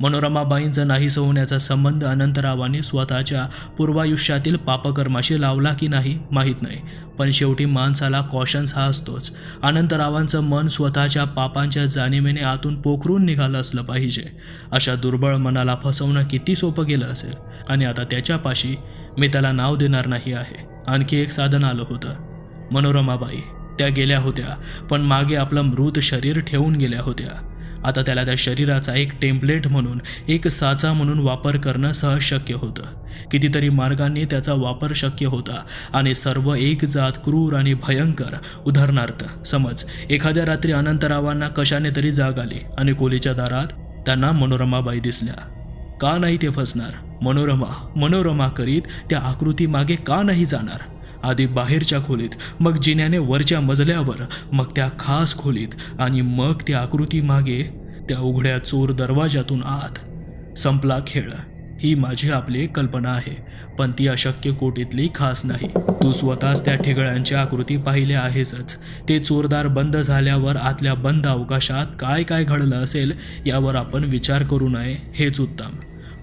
मनोरमाबाईंचा नाहीसं होण्याचा संबंध अनंतरावांनी स्वतःच्या पूर्वायुष्यातील पापकर्माशी लावला की नाही माहीत नाही. पण शेवटी माणसाला कॉशन्स हा असतोच. अनंतरावांचं मन स्वतःच्या पापांच्या जाणीवेने आतून पोखरून निघालं असलं पाहिजे. अशा दुर्बळ मनाला फसवणं किती सोपं गेलं असेल? आणि आता त्याच्यापाशी मी त्याला नाव देणार नाही आहे. आणखी एक साधन आलं होतं. मनोरमाबाई त्या गेल्या होत्या पण मागे आपलं मृत शरीर ठेवून गेल्या होत्या. आता त्याला त्या शरीराचा एक टेम्पलेट म्हणून एक साचा म्हणून वापर करणं सहज शक्य होतं. कितीतरी मार्गांनी त्याचा वापर शक्य होता आणि सर्व एक जात क्रूर आणि भयंकर. उदाहरणार्थ समज एखाद्या रात्री अनंतरावांना कशाने तरी जाग आली आणि कोलीच्या दारात त्यांना मनोरमाबाई दिसल्या. का नाही ते फसणार? मनोरमा मनोरमा करीत त्या आकृती मागे का नाही जाणार? आधी बाहेरच्या खोलीत मग जिन्याने वरच्या मजल्यावर मग त्या खास खोलीत आणि मग त्या आकृती मागे त्या उघड्या चोर दरवाजातून आत. संपला खेळ. ही माझी आपली कल्पना आहे पण ती अशक्य कोटीतली खास नाही. तू स्वतःच त्या ठिगळ्यांच्या आकृती पाहिल्या आहेसच. ते चोरदार बंद झाल्यावर आतल्या बंद अवकाशात काय काय घडलं असेल यावर आपण विचार करू नये हेच उत्तम.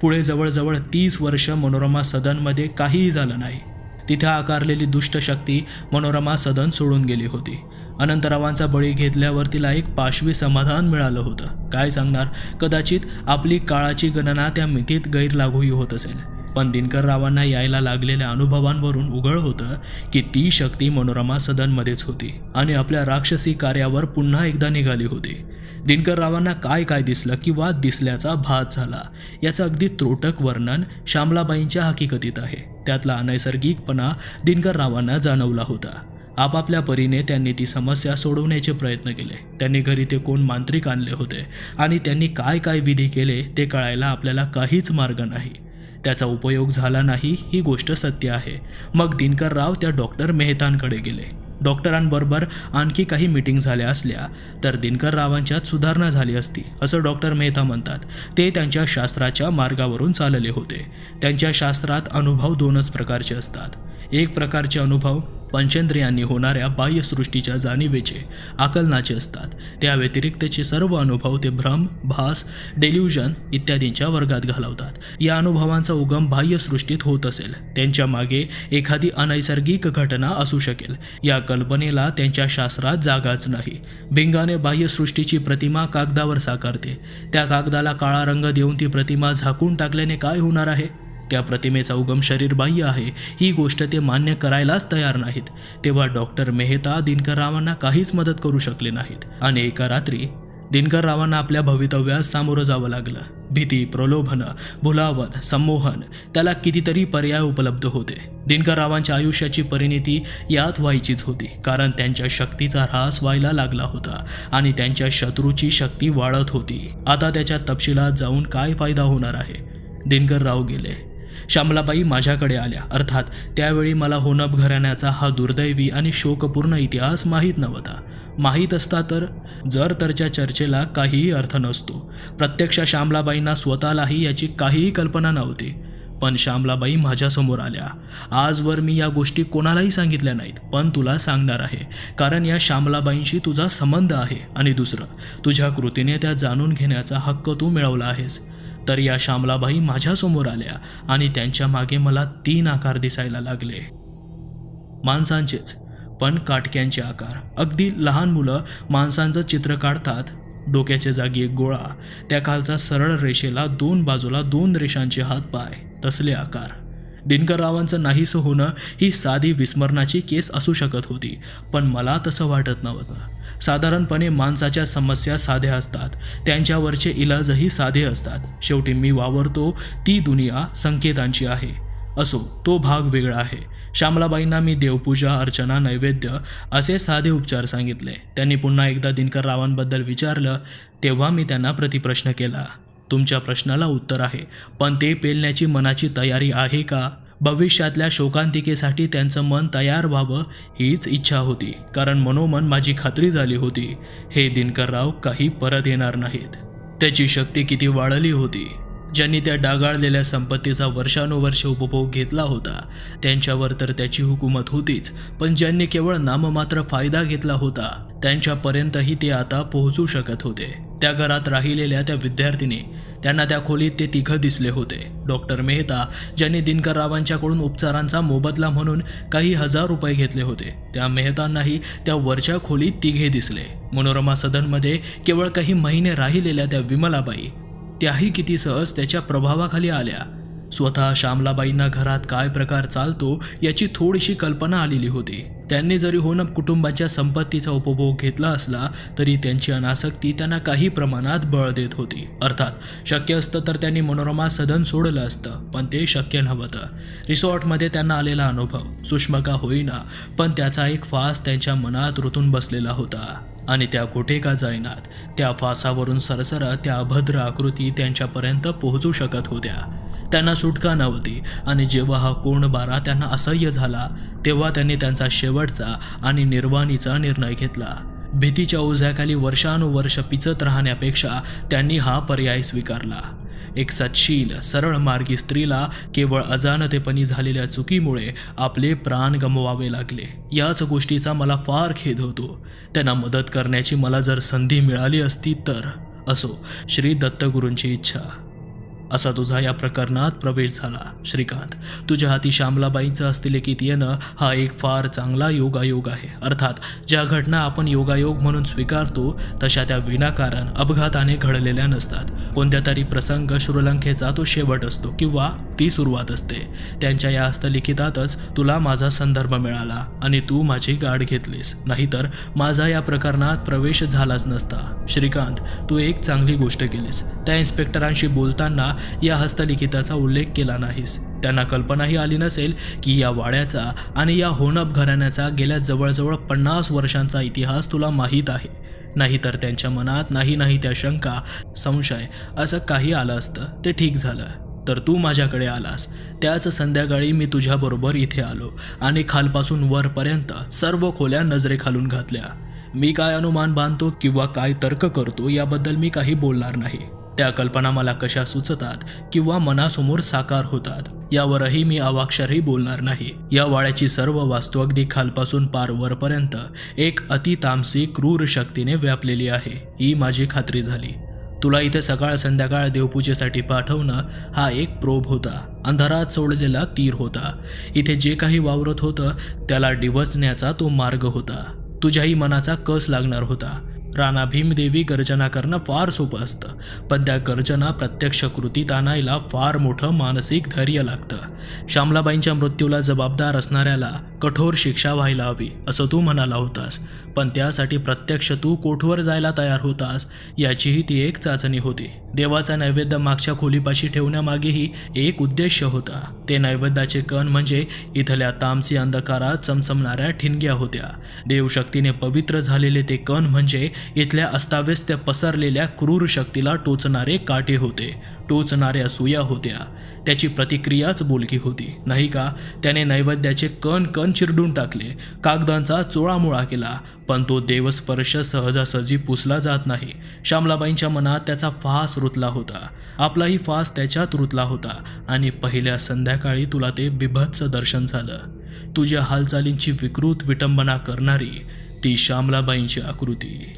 पुढे जवळजवळ तीस वर्ष मनोरमा सदनमध्ये काहीही झालं नाही. तिथे आकारलेली दुष्टशक्ती मनोरमा सदन सोडून गेली होती. अनंतरावांचा बळी घेतल्यावर तिला एक पाशवी समाधान मिळालं होतं. काय सांगणार? कदाचित आपली काळाची गणना त्या मितीत गैरलागूही होत असेल. पण दिनकररावांना यायला लागलेल्या अनुभवांवरून उघड होतं की ती शक्ती मनोरमा सदनमध्येच होती आणि आपल्या राक्षसी कार्यावर पुन्हा एकदा निघाली होती. दिनकररावांना काय काय दिसलं किंवा दिसल्याचा भात झाला याचं अगदी त्रोटक वर्णन श्यामलाबाईंच्या हकीकतीत आहे. त्यातला अनैसर्गिकपणा दिनकररावांना जाणवला होता. आपापल्या परीने त्यांनी ती समस्या सोडवण्याचे प्रयत्न केले. त्यांनी घरी ते कोण मांत्रिक आणले होते आणि त्यांनी काय काय विधी केले ते कळायला आपल्याला काहीच मार्ग नाही. त्याचा उपयोग झाला नाही ही गोष्ट सत्य आहे. मग दिनकरराव त्या डॉक्टर मेहतांकडे गेले. डॉक्टरांबरोबर आणखी काही मीटिंग झाल्या असल्या तर दिनकररावांच्यात सुधारणा झाली असती असं डॉक्टर मेहता म्हणतात. ते त्यांच्या शास्त्राच्या मार्गावरून चालले होते. त्यांच्या शास्त्रात अनुभव दोनच प्रकारचे असतात. एक प्रकारचे अनुभव पंचेंद्रियांनी होणाऱ्या बाह्यसृष्टीच्या जाणीवेचे आकलनाचे असतात. त्या व्यतिरिक्तचे सर्व अनुभव ते भ्रम भास डेल्युजन इत्यादींच्या वर्गात घालवतात. या अनुभवांचा उगम बाह्यसृष्टीत होत असेल. त्यांच्या मागे एखादी अनैसर्गिक घटना असू शकेल. या कल्पनेला त्यांच्या शास्त्रात जागाच नाही. भिंगाने बाह्यसृष्टीची प्रतिमा कागदावर साकारते. त्या कागदाला काळा रंग देऊन ती प्रतिमा झाकून टाकल्याने काय होणार आहे? त्या प्रतिमेचा उगम शरीर बाह्य आहे. ही गोष्ट ते मान्य करायलाच तयार नाहीत. तेव्हा डॉक्टर मेहता दिनकररावांना काहीच मदत करू शकले नाहीत. आणि एका रात्री दिनकररावांना आपल्या भवितव्यास सामोरं जावं लागलं. भीती प्रलोभन भुलावन संमोहन त्याला कितीतरी पर्याय उपलब्ध होते. दिनकररावांच्या आयुष्याची परिणिती यात व्हायचीच होती कारण त्यांच्या शक्तीचा ऱ्हास व्हायला लागला होता आणि त्यांच्या शत्रूची शक्ती वाढत होती. आता त्याच्या तपशिलात जाऊन काय फायदा होणार आहे? दिनकरराव गेले. श्यामलाबाई माझ्याकडे आल्या. अर्थात त्यावेळी मला होनप घराण्याचा हा दुर्दैवी आणि शोकपूर्ण इतिहास माहीत नव्हता. माहीत असता तर जर तरच्या चर्चेला काहीही अर्थ नसतो. प्रत्यक्ष श्यामलाबाईंना स्वतःलाही याची काहीही कल्पना नव्हती. पण श्यामलाबाई माझ्यासमोर आल्या. आजवर मी या गोष्टी कोणालाही सांगितल्या नाहीत पण तुला सांगणार आहे. कारण या श्यामलाबाईंशी तुझा संबंध आहे. आणि दुसरं तुझ्या कृतीने त्या जाणून घेण्याचा हक्क तू मिळवला आहेस. तर या श्यामलाबाई माझ्यासमोर आल्या आणि त्यांच्या मागे मला तीन आकार दिसायला लागले. माणसांचेच पण काटक्यांचे आकार. अगदी लहान मुलं माणसांचं चित्र काढतात. डोक्याच्या जागी एक गोळा त्या खालचा सरळ रेषेला दोन बाजूला दोन रेषांचे हात पाय तसले आकार. दिनकररावांचं नाहीसं होणं ही साधी विस्मरणाची केस असू शकत होती पण मला तसं वाटत नव्हतं. साधारणपणे माणसाच्या समस्या साध्या असतात त्यांच्यावरचे इलाजही साधे असतात. शेवटी मी वावरतो ती दुनिया संकेतांची आहे. असो तो भाग वेगळा आहे. श्यामलाबाईंना मी देवपूजा अर्चना नैवेद्य असे साधे उपचार सांगितले. त्यांनी पुन्हा एकदा दिनकररावांबद्दल विचारलं तेव्हा मी त्यांना प्रतिप्रश्न केला. तुमच्या प्रश्नाला उत्तर आहे. पण ते पेलण्याची मनाची तयारी आहे का? भविष्यातल्या शोकांतिकेसाठी त्यांचं मन तयार व्हावं हीच इच्छा होती. कारण मनोमन माझी खात्री झाली होती. हे दिनकरराव काही परत येणार नाहीत. त्याची शक्ती किती वाढली होती. ज्यांनी त्या डागाळलेल्या संपत्तीचा वर्षानुवर्ष उपभोग घेतला होता. त्यांच्यावर तर त्याची हुकूमत होतीच पण ज्यांनी केवळ नाममात्र फायदा घेतला होता त्यांच्यापर्यंतही ते आता पोहोचू शकत होते. त्या घरात राहिलेल्या त्या विद्यार्थिनी त्यांना त्या खोलीत ते तिघं दिसले होते. डॉक्टर मेहता ज्यांनी दिनकर रावांच्याकडून उपचारांचा मोबदला म्हणून काही हजार रुपये घेतले होते त्या मेहतांनाही त्या वरच्या खोलीत तिघे दिसले. मनोरमा सदनमध्ये केवळ काही महिने राहिलेल्या त्या विमलाबाई त्याही किती सहज त्याच्या प्रभावाखाली आल्या. स्वतः श्यामलाबाईंना घरात काय प्रकार चालतो याची थोडीशी कल्पना आलेली होती. त्यांनी जरी होनप कुटुंबाच्या संपत्तीचा उपभोग घेतला असला तरी त्यांची अनासक्ती त्यांना काही प्रमाणात बळ देत होती. अर्थात शक्य असतं तर त्यांनी मनोरमा सदन सोडलं असतं पण ते शक्य नव्हतं. रिसॉर्टमध्ये त्यांना आलेला अनुभव सुष्मका का होईना पण त्याचा एक फास त्यांच्या मनात रुतून बसलेला होता. आणि त्या कुठे का जाईनात त्या फासावरून सरसरा त्या अभद्र आकृती त्यांच्यापर्यंत पोहोचू शकत होत्या. त्यांना सुटका नव्हती आणि जेव्हा हा कोण बारा त्यांना असह्य झाला तेव्हा त्यांनी त्यांचा शेवटचा आणि निर्वाणीचा निर्णय घेतला. भीतीच्या ओझ्याखाली वर्षानुवर्ष पिचत राहण्यापेक्षा त्यांनी हा पर्याय स्वीकारला. एक सच्छील सरळ मार्गी स्त्रीला केवळ अजाणतेपणी झालेल्या चुकीमुळे आपले प्राण गमवावे लागले. याच गोष्टीचा मला फार खेद होतो. त्यांना मदत करण्याची मला जर संधी मिळाली असती तर असो श्री दत्तगुरूंची इच्छा. असा तुझा या प्रकरणात प्रवेश झाला. श्रीकांत तुझ्या हाती श्यामलाबाईंचं हस्तलिखित येणं हा एक फार चांगला योगायोग आहे. अर्थात ज्या घटना आपण योगायोग म्हणून स्वीकारतो तशा त्या विनाकारण अपघाताने घडलेल्या नसतात. कोणत्या तरी प्रसंग श्रीलंकेचा तो शेवट असतो किंवा ती सुरुवात असते. त्यांच्या या हस्तलिखितातच तुला माझा संदर्भ मिळाला आणि तू माझी गाठ घेतलीस. नाहीतर माझा या प्रकरणात प्रवेश झालाच नसता. श्रीकांत तू एक चांगली गोष्ट केलीस. त्या इन्स्पेक्टरांशी बोलताना या हस्तलिखिताचा उल्लेख केला नाहीस. त्यांना कल्पनाही आली नसेल की या वाड्याचा आणि या होणप घराण्याचा गेल्या जवळजवळ पन्नास वर्षांचा इतिहास तुला माहीत आहे. नाहीतर त्यांच्या मनात नाही नाही त्या शंका संशय असं काही आलं असतं. ते ठीक झालं. तर तू माझ्याकडे आलास. त्याच संध्याकाळी मी तुझ्याबरोबर इथे आलो आणि खालपासून वरपर्यंत सर्व खोल्या नजरेखालून घातल्या. मी काय अनुमान बांधतो किंवा काय तर्क करतो याबद्दल मी काही बोलणार नाही. त्या कल्पना मला कशा सुचतात किंवा मनासमोर साकार होतात यावरही मी अवाक्षरही बोलणार नाही. या वाड्याची सर्व वास्तू अगदी खालपासून पार वरपर्यंत एक अतितामसी क्रूर शक्तीने व्यापलेली आहे. ही माझी खात्री झाली. तुला इथे सकाळ संध्याकाळ देवपूजेसाठी पाठवणं हा एक प्रोब होता. अंधारात सोडलेला तीर होता. इथे जे काही वावरत होतं त्याला डिवचण्याचा तो मार्ग होता. तुझ्याही मनाचा कस लागणार होता? राणा भीमदेवी गर्जना करणं फार सोपं असतं. पण त्या गर्जना प्रत्यक्ष कृतीत आणायला फार मोठं मानसिक धैर्य लागतं. श्यामलाबाईंच्या मृत्यूला जबाबदार असणाऱ्याला कठोर शिक्षा व्हायला हवी असं तू म्हणाला होतास. पण त्यासाठी प्रत्यक्ष तू कोठवर जायला तयार होतास याचीही ती एक चाचणी होती. देवाचा नैवेद्य मागच्या खोलीपाशी ठेवण्यामागेही एक उद्देश होता. ते नैवेद्याचे कण म्हणजे इथल्या तामसी अंधकारात चमचमणाऱ्या ठिणग्या होत्या. देवशक्तीने पवित्र झालेले ते कण म्हणजे इथल्या अस्ताव्यस्त पसरलेल्या क्रूर शक्तीला टोचणारे काटे होते. टोचणाऱ्या सुया होत्या. त्याची प्रतिक्रियाच बोलकी होती. नाही का? त्याने नैवेद्याचे कण कण चिरडून टाकले. कागदांचा चोळामोळा केला. पण तो देवस्पर्श सहजासहजी पुसला जात नाही. श्यामलाबाईंच्या मनात त्याचा फास रुतला होता. आपलाही फास त्याच्यात रुतला होता. आणि पहिल्या संध्याकाळी तुला ते बिभत्स दर्शन झालं. तुझ्या हालचालींची विकृत विटंबना करणारी ती श्यामलाबाईंची आकृती.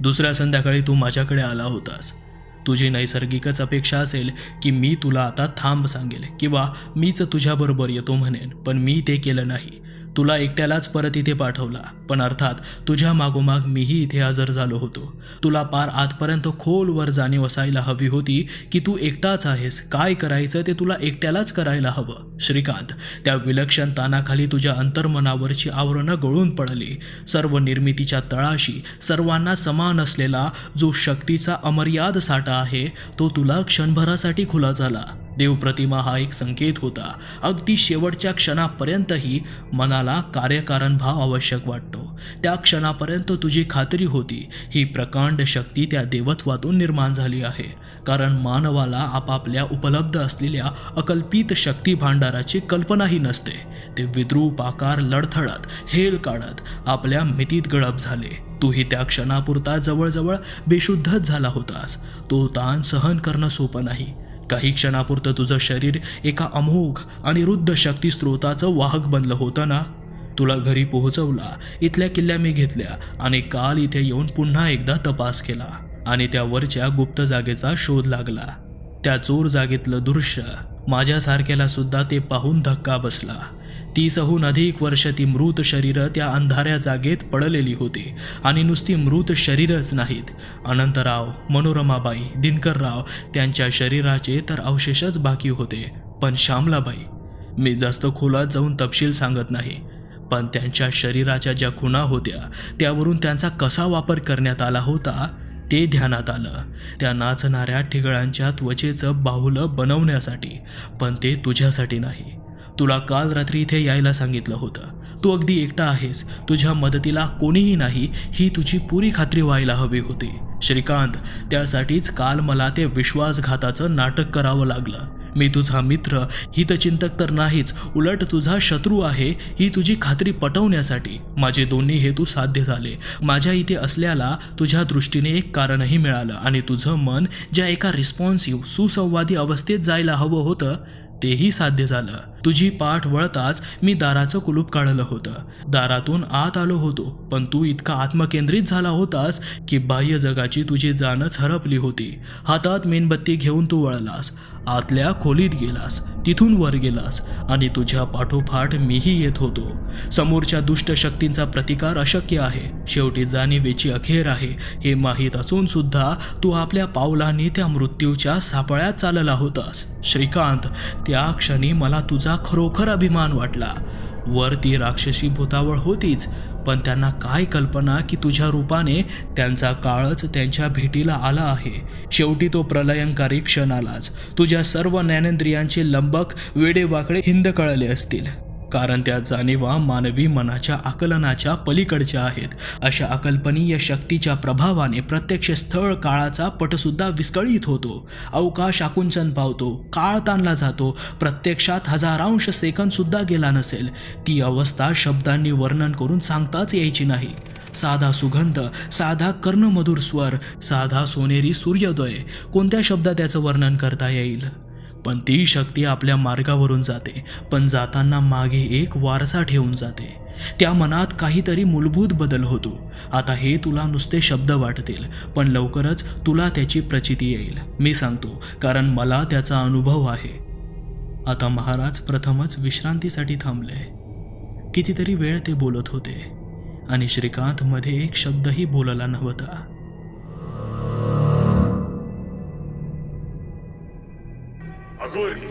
दुसऱ्या संध्याकाळी तू माझ्याकडे आला होतास. तुझी नैसर्गिकच अपेक्षा असेल की मी तुला आता थांब सांगेल किंवा मीच तुझ्याबरोबर येतो म्हणेन पण मी ते केलं नाही. तुला एकट्यालाच परत इथे पाठवला. पण अर्थात तुझ्या मागोमाग मीही इथे हजर झालो होतो. तुला पार आतपर्यंत खोलवर जाणीव असायला हवी होती की तू एकटाच आहेस. काय करायचं ते तुला एकट्यालाच करायला हवं. श्रीकांत त्या विलक्षण तानाखाली तुझ्या अंतर्मनावरची आवरणं गळून पडली. सर्व निर्मितीच्या तळाशी सर्वांना समान असलेला जो शक्तीचा अमर्याद साठा आहे तो तुला क्षणभरासाठी खुला झाला. देवप्रतिमा हा एक संकेत होता. अगदी शेवटच्या क्षणापर्यंतही मनाला कार्यकारण भाव आवश्यक वाटतो. त्या क्षणापर्यंत तुझी खात्री होती. ही प्रकांड शक्ती त्या देवत्वातून निर्माण झाली आहे. कारण मानवाला आपापल्या उपलब्ध असलेल्या अकल्पित शक्ती भांडाराची कल्पनाही नसते. ते विद्रूप आकार लढथळत हेल काढत आपल्या मितीत गळप झाले. तूही त्या क्षणापुरता जवळजवळ बेशुद्धच झाला होतास. तो ताण सहन करणं सोपं नाही. काही क्षणापुरतं तुझं शरीर एका अमोघ आणि रुद्ध शक्ती स्रोताचं वाहक बनलं होतं ना? तुला घरी पोहोचवला इथल्या किल्ल्या मी घेतल्या आणि काल इथे येऊन पुन्हा एकदा तपास केला आणि त्यावरच्या गुप्त जागेचा शोध लागला. त्या चोर जागेतलं दृश्य माझ्यासारख्याला सुद्धा ते पाहून धक्का बसला. तीसहून अधिक वर्ष ती मृत शरीरं त्या अंधाऱ्या जागेत पडलेली होती. आणि नुसती मृत शरीरच नाहीत. अनंतराव मनोरमाबाई दिनकरराव त्यांच्या शरीराचे तर अवशेषच बाकी होते. पण श्यामलाबाई? मी जास्त खोलात जाऊन तपशील सांगत नाही. पण त्यांच्या शरीराच्या ज्या खुणा होत्या त्यावरून त्यांचा कसा वापर करण्यात आला होता ते ध्यानात आलं. त्या नाचणाऱ्या ठिगळांच्या त्वचेचं बाहुलं बनवण्यासाठी. पण ते तुझ्यासाठी नाही. तुला काल रात्री इथे यायला सांगितलं होतं. तू अगदी एकटा आहेस. तुझ्या मदतीला कोणीही नाही. ही तुझी पुरी खात्री व्हायला हवी होती. श्रीकांत त्यासाठीच काल मला ते विश्वासघाताचं नाटक करावं लागलं. मी तुझा मित्र हितचिंतक तर नाहीच. उलट तुझा शत्रू आहे ही तुझी खात्री पटवण्यासाठी. माझे दोन्ही हेतू साध्य झाले. माझ्या इथे असल्याला तुझ्या दृष्टीने एक कारणही मिळालं आणि तुझं मन ज्या एका रिस्पॉन्सिव्ह सुसंवादी अवस्थेत जायला हवं होतं तेही साध्य झालं. तुझी पाठ वळताच मी दाराचं कुलूप काढलं होतं. दारातून आत आलो होतो पण तू इतका आत्मकेंद्रित झाला होतास की बाह्य जगाची तुझी जाणच हरपली होती. हातात मेणबत्ती घेऊन तू वळलास. आतल्या खोलीत गेलास तिथून वर गेलास आणि तुझ्या पाठोपाठ मीही येत होतो. समोरच्या दुष्ट शक्तींचा प्रतिकार अशक्य आहे. शेवटी जाणीवेची अखेर आहे. हे माहीत असून सुद्धा तू आपल्या पावलांनी त्या मृत्यूच्या सापळ्यात चालला होतास. श्रीकांत त्या क्षणी मला तुझा खरोखर अभिमान वाटला. वर ती राक्षसी भूतावळ होतीच. पण त्यांना काय कल्पना की तुझ्या रूपाने त्यांचा काळच त्यांच्या भेटीला आला आहे. शेवटी तो प्रलयंकारी क्षण आलाच तुझ्या सर्व ज्ञानेंद्रियांचे लंबक वेडेवाकडे हिंद कळले असतील. कारण त्या जाणीवा मानवी मनाच्या आकलनाच्या पलीकडच्या आहेत. अशा अकल्पनीय शक्तीच्या प्रभावाने प्रत्यक्ष स्थळ काळाचा पटसुद्धा विस्कळीत होतो. अवकाश आकुंचन पावतो काळ ताणला जातो प्रत्यक्षात हजारांश सेकंद सुद्धा गेला नसेल. ती अवस्था शब्दांनी वर्णन करून सांगताच यायची नाही. साधा सुगंध साधा कर्णमधुर स्वर साधा सोनेरी सूर्योदय कोणत्या शब्दात त्याचं वर्णन करता येईल? पण ती शक्ती आपल्या मार्गावरून जाते पण जाताना मागे एक वारसा ठेवून जाते. त्या मनात काहीतरी मूलभूत बदल होतो. आता हे तुला नुसते शब्द वाटतील पण लवकरच तुला त्याची प्रचिती येईल. मी सांगतो कारण मला त्याचा अनुभव आहे. आता महाराज प्रथमच विश्रांतीसाठी थांबले. कितीतरी वेळ ते बोलत होते. आणि श्रीकांत मध्ये एक शब्दही बोलला नव्हता. Горький.